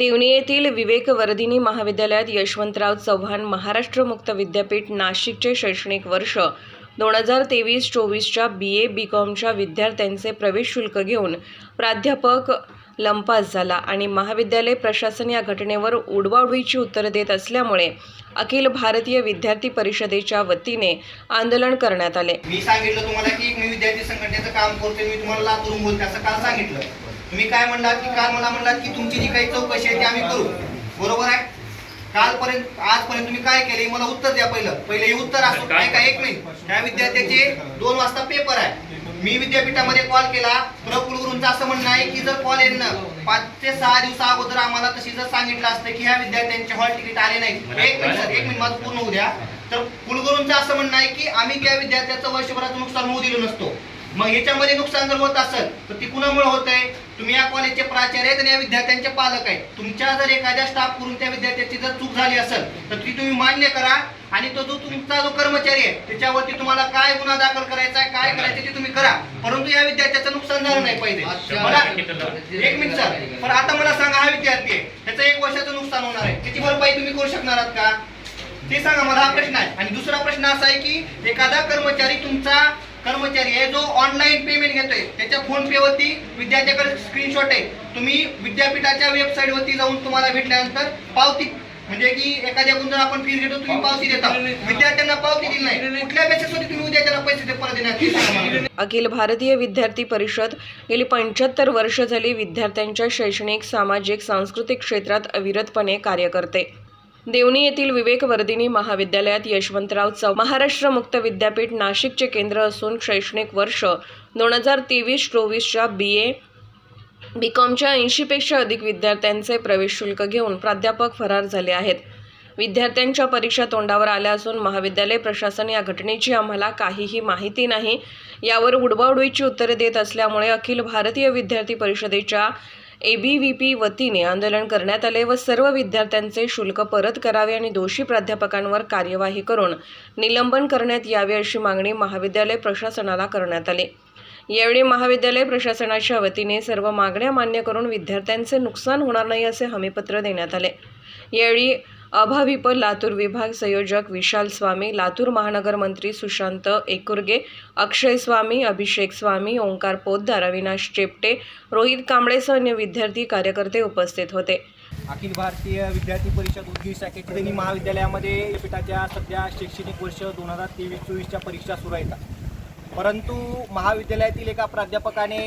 देवणी येथील विवेकवर्धिनी महाविद्यालयात यशवंतराव चव्हाण महाराष्ट्र मुक्त विद्यापीठ नाशिकचे शैक्षणिक वर्ष दोन हजार तेवीस चोवीसच्या बी ए बी कॉमच्या विद्यार्थ्यांचे प्रवेश शुल्क घेऊन प्राध्यापक लंपास झाला आणि महाविद्यालय प्रशासन या घटनेवर उडवाउडवीची उत्तरं देत असल्यामुळे अखिल भारतीय विद्यार्थी परिषदेच्या वतीने आंदोलन करण्यात आले. मी सांगितलं तुम्हाला की मी विद्यार्थी संघटनेचं काम करतोय मी तुम्हाला लातूरून बोलते असं काल सांगितलं? तुम्ही काय म्हणलात की काल मला म्हणलात की तुमची जी काही चौकशी आहे ती आम्ही करू. बरोबर आहे? कालपर्यंत आजपर्यंत तुम्ही काय केले? मला उत्तर द्या पहिलं. पहिलं हे उत्तर असो. काय का एक मिनिट. त्या विद्यार्थ्याचे दोन वाजता पेपर आहे. मी विद्यापीठामध्ये कॉल. केला प्रकुलगुरूंचं असं म्हणणं आहे की जर कॉल येणं पाच ते सहा दिवसा अगोदर आम्हाला तशी जर सांगितलं असतं की ह्या विद्यार्थ्यांचे हॉल तिकीट आले नाही एक मिनिट सर एक मिनिट माझं पूर्ण होऊ द्या. तर कुलगुरूंचं असं म्हणणं आहे की आम्ही त्या विद्यार्थ्याचं वर्षभराचं नुकसान होऊ दिलं नसतो. मग ह्याच्यामध्ये नुकसान जर होत असेल तर ती कुणामुळे होत? आहे तुम्ही या कॉलेजचे प्राचार्य आहेत आणि या विद्यार्थ्यांचे पालक आहेत. तुमच्या जर एखाद्या स्टाफ करून त्या विद्यार्थ्याची जर चूक झाली असेल तर ती तुम्ही मान्य करा आणि तो जो तुमचा जो कर्मचारी आहे त्याच्यावरती तुम्हाला काय गुन्हा दाखल करायचा आहे काय करायचं ते तुम्ही करा. परंतु या विद्यार्थ्याचं नुकसान झालं नाही पाहिजे मला एक मिनिट सर. पण आता मला सांगा हा विद्यार्थी आहे त्याचं एक वर्षाचं नुकसान होणार आहे. त्याची भरपाई तुम्ही करू शकणार आहात का? ते सांगा मला हा प्रश्न आहे. आणि दुसरा प्रश्न असा आहे की एखादा कर्मचारी तुमचा कर्मचारी आहे जो ऑनलाईन पेमेंट घेतोय त्याच्या फोन पे वरती विद्यार्थ्याकडे स्क्रीनशॉट आहे. तुम्ही विद्यापीठाच्या वेबसाईट वरती जाऊन तुम्हाला भेटल्यानंतर पावती म्हणजे की एखाद्याकडून जर आपण फीस घेतो तुम्ही पावती देता. विद्यार्थ्यांना पावती दिली नाही. कुठल्या बेसिसवरती तुम्ही उद्या पैसे परत देण्यात अखिल भारतीय विद्यार्थी परिषद गेली पंच्याहत्तर वर्ष झाली विद्यार्थ्यांच्या शैक्षणिक सामाजिक सांस्कृतिक क्षेत्रात अविरतपणे कार्य करते. देवणी येथील विवेकवर्धिनी महाविद्यालयात यशवंतराव चव्हाण महाराष्ट्र मुक्त विद्यापीठ नाशिकचे केंद्र असून शैक्षणिक वर्ष दोन हजार तेवीस चोवीसच्या बी ए बी कॉमच्या ऐंशीपेक्षा अधिक विद्यार्थ्यांचे प्रवेश शुल्क घेऊन प्राध्यापक फरार झाले आहेत. विद्यार्थ्यांच्या परीक्षा तोंडावर आल्या असून महाविद्यालय प्रशासन या घटनेची आम्हाला काहीही माहिती नाही. यावर उडबाउडवीची उत्तरे देत असल्यामुळे अखिल भारतीय विद्यार्थी परिषदेच्या ए बी व्ही पी वतीने आंदोलन करण्यात आले व सर्व विद्यार्थ्यांचे शुल्क परत करावे आणि दोषी प्राध्यापकांवर कार्यवाही करून निलंबन करण्यात यावे अशी मागणी महाविद्यालय प्रशासनाला करण्यात आली. यावेळी महाविद्यालय प्रशासनाच्या वतीने सर्व मागण्या मान्य करून विद्यार्थ्यांचे नुकसान होणार नाही असे हमीपत्र देण्यात आले. यावेळी अभाविप लातूर विभाग संयोजक विशाल स्वामी लातूर महानगर मंत्री सुशांत एकुर्गे अक्षय स्वामी अभिषेक स्वामी ओंकार पोद्दार अविनाश चेपटे रोहित कांबळेसह अन्य विद्यार्थी कार्यकर्ते उपस्थित होते. अखिल भारतीय विद्यार्थी परिषद उद्योग शाखेच्या महाविद्यालयामध्ये विद्यापीठाच्या सध्या शैक्षणिक वर्ष दोन हजार तेवीस चोवीसच्या परीक्षा सुरू आहेत. परंतु महाविद्यालयातील एका प्राध्यापकाने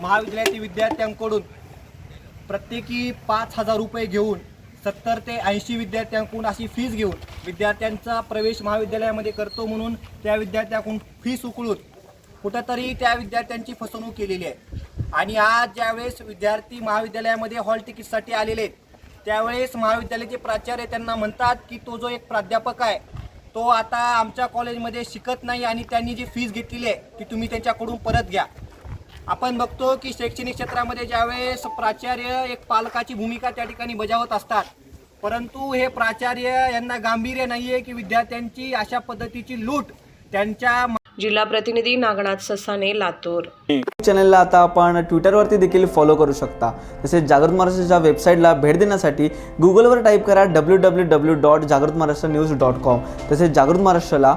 महाविद्यालयातील विद्यार्थ्यांकडून प्रत्येकी पाच हजार रुपये घेऊन सत्तर ते ऐंशी विद्यार्थ्यांकडून अशी फीज घेऊन विद्यार्थ्यांचा प्रवेश महाविद्यालयामध्ये करतो म्हणून त्या विद्यार्थ्यांकडून फीस उकळून कुठंतरी त्या विद्यार्थ्यांची फसवणूक केलेली आहे. आणि आज ज्यावेळेस विद्यार्थी महाविद्यालयामध्ये हॉल तिकीटसाठी आलेले आहेत त्यावेळेस महाविद्यालयाचे प्राचार्य त्यांना म्हणतात की तो जो एक प्राध्यापक आहे तो आता आमच्या कॉलेजमध्ये शिकत नाही आणि त्यांनी जी फीज घेतलेली आहे ती तुम्ही त्यांच्याकडून परत घ्या. आपण बघतो की शैक्षणिक क्षेत्रामध्ये ज्यावेळेस प्राचार्य एक पालकाची भूमिका त्या ठिकाणी बजावत असतात परंतु हे प्राचार्य यांना गांभीर्य नाही आहे की विद्यार्थ्यांची अशा पद्धतीची लूट त्यांच्या जिल्हा प्रतिनिधी नागनाथ ससाने लातूर. चॅनलला आता आपण ट्विटरवरती देखील फॉलो करू शकता. तसेच जागृत महाराष्ट्राच्या वेबसाईटला भेट देण्यासाठी गुगलवर टाईप करा डब्ल्यू डब्ल्यू डब्ल्यू डॉट जागृत महाराष्ट्र न्यूज डॉट कॉम तसेच जागृत महाराष्ट्राला